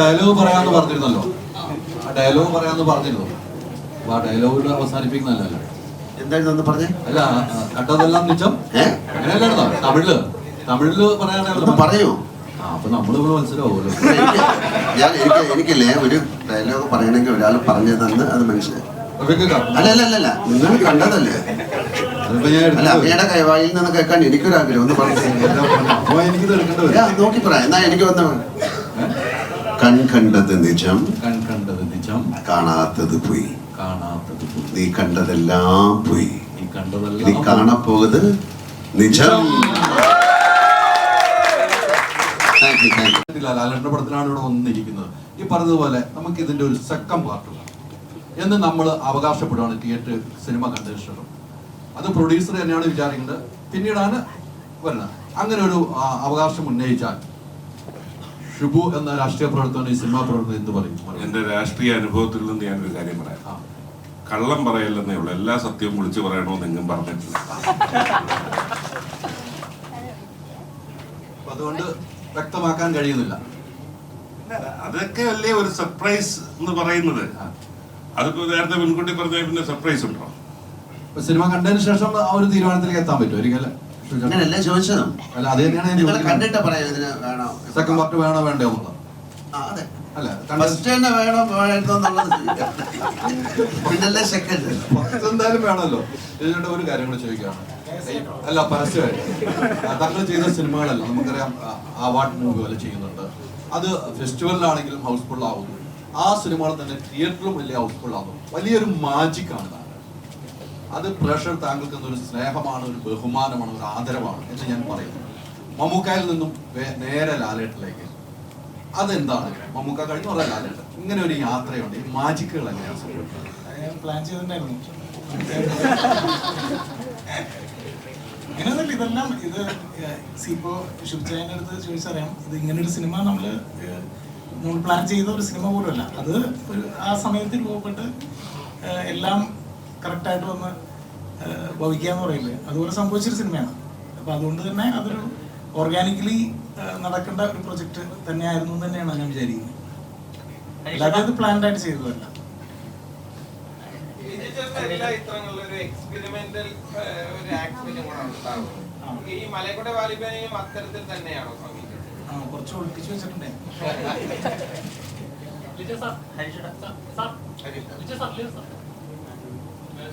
Dialogue പറയാന്ന് പറഞ്ഞിരുന്നല്ലോ. ആ ഡയലോഗ് പറയാന്ന് പറഞ്ഞിരുന്നു. അപ്പൊ ആ ഡയലോഗ് അവസാനിപ്പിക്കുന്നതല്ല എന്തായിരുന്നു പറഞ്ഞേ? അല്ല കണ്ടതെല്ലാം നിജം ഏ? അങ്ങനെയല്ലായിരുന്നോ? തമിഴിൽ. തമിഴിൽ പറയാനായിരുന്നു പറയൂ. അപ്പൊ നമ്മളിവിടെ മനസ്സിലാവുമല്ലോ ഞാൻ എനിക്ക് എനിക്കില്ലേ ഒരു ഡയലോഗ് പറയണമെങ്കിൽ ഒരാൾ പറഞ്ഞു തന്ന് അത് മനസ്സിലായി. അല്ല അല്ല അല്ല. നിങ്ങൾ കണ്ടതല്ലേ? അങ്ങയുടെ കൈവായിൽ നിന്ന് കേൾക്കാൻ എനിക്കൊരാഗ്രഹം ഒന്ന് പറഞ്ഞു നോക്കി പറ. എന്നാ എനിക്ക് വന്ന കൺ കണ്ടത് നിജം കൺ കണ്ടത് നിജം. കാണാത്തത് പോയി. കാണാത്തത് പോയി. നീ കണ്ടതെല്ലാം പോയി. നീ നീ കണ്ടതെല്ലാം നിജം. താങ്ക് യു ഇല്ല, ലാലേട്ടന്റെ പടത്തിലാണ് ഇവിടെ വന്നിരിക്കുന്നത്. ഈ പറഞ്ഞതുപോലെ നമുക്ക് ഇതിന്റെ ഒരു സെക്കൻഡ് പാർട്ട് എന്ന് നമ്മൾ അവകാശപ്പെടുകയാണ് തിയേറ്റർ സിനിമ കണ്ടതിന് ശേഷം അത് പ്രൊഡ്യൂസർ തന്നെയാണ് വിചാരിക്കുന്നത്. പിന്നീടാണ് വരുന്നത്. അങ്ങനെ ഒരു അവകാശം ഉന്നയിച്ചാൽ ഷിബു എന്ന രാഷ്ട്രീയ പ്രവർത്തകൻ ഈ സിനിമാ പ്രവർത്തകൻ എന്ത് പറയും? എന്റെ രാഷ്ട്രീയ അനുഭവത്തിൽ നിന്ന് ഒരു കാര്യം പറയാം. കള്ളം പറയല്ലെന്നേ ഉള്ളൂ. എല്ലാ സത്യവും വിളിച്ചു പറയണമെന്ന് എങ്ങും പറഞ്ഞിട്ടില്ല. അതുകൊണ്ട് വ്യക്തമാക്കാൻ കഴിയുന്നില്ല. അതൊക്കെ അല്ലേ ഒരു സർപ്രൈസ് എന്ന് പറയുന്നത്? അതിപ്പോ നേരത്തെ മുൻകൂട്ടി പറഞ്ഞാൽ പിന്നെ സർപ്രൈസ് ഉണ്ടോ? സിനിമ കണ്ടതിന് ശേഷം ആ ഒരു തീരുമാനത്തിലേക്ക് എത്താൻ പറ്റും ഒരിക്കലും അങ്ങനെയല്ല ചോദിച്ചതും. അല്ല അത് തന്നെയാണ് കണ്ടിട്ട് പറയാം ഇതിന് വേണോ? സെക്കൻഡ് പാർട്ട് വേണോ വേണ്ടോ അതെ. അല്ല ഫസ്റ്റ് തന്നെ വേണം വേണ്ടോ എന്നുള്ളത് പിന്നല്ലേ സെക്കൻഡ് ഫസ്റ്റ് എന്തായാലും വേണമല്ലോ. ഇതിന്റെ ഒരു കാര്യം കൂടി ചോദിക്കുകയാണ്. അല്ല പരസ്യമായിട്ട്. തങ്ങൾ ചെയ്ത സിനിമകളല്ല. നമുക്കറിയാം അവാർഡ് മൂവി പോലെ ചെയ്യുന്നുണ്ട്. അത് ഫെസ്റ്റിവലിലാണെങ്കിലും ഹൗസ്ഫുൾ ആവുന്നു. ആ സിനിമകൾ തന്നെ തിയേറ്ററിലും വലിയ ഹൗസ്ഫുൾ ആവുന്നു. വലിയൊരു മാജിക് താങ്കൾ അത് പ്രേക്ഷകർ താങ്കൾക്ക് ഒരു സ്നേഹമാണ് ഒരു ബഹുമാനമാണ് ഒരു ആദരവാണ് എന്ന് ഞാൻ പറയുന്നു. മമ്മൂക്കായിൽ നിന്നും നേരെ ലാലേട്ടിലേക്ക്. അതെന്താണ് മമ്മൂക്ക കഴിഞ്ഞ കുറെ ലാലേട്ടൻ ഇങ്ങനെ ഒരു യാത്രയുണ്ട്. ഈ മാജിക്കുകൾ എങ്ങനെയാണ് പ്ലാൻ ഇതെല്ലാം ഇത് ഇപ്പോ ശിവചായന്റെ അടുത്ത് ചോദിച്ചറിയാം. ഇത് ഇങ്ങനെ ഒരു സിനിമ നമ്മൾ നമ്മൾ പ്ലാൻ ചെയ്ത ഒരു സിനിമ പോലുമല്ല. അത് ഒരു ആ സമയത്ത് രൂപപ്പെട്ട് എല്ലാം കറക്റ്റായിട്ട് വന്ന് ഭവിക്കുക എന്ന് പറയില്ലേ? അതുപോലെ സംഭവിച്ചൊരു സിനിമയാണ്. അപ്പോൾ അതുകൊണ്ട് തന്നെ അതൊരു ഓർഗാനിക്കലി നടക്കേണ്ട ഒരു പ്രൊജക്ട് തന്നെയായിരുന്നു എന്ന് തന്നെയാണ് ഞാൻ വിചാരിക്കുന്നത്. അല്ലാതെ പ്ലാൻഡായിട്ട് പ്ലാൻഡ് ആയിട്ട് ചെയ്തതല്ല. ഒരു എക്സ്പെരിമെന്റൽ ഒരു ആക്ടിവിറ്റി കൂടെ ഉണ്ടാവും. ഈ മലയക്കോട്ടെ വാലിബനെയും അത്തരത്തിൽ തന്നെയാണോ സമീപിച്ചത് ആ കുറച്ച് ഒളിപ്പിച്ച് വെച്ചിട്ടുണ്ടേ. Sir sir sir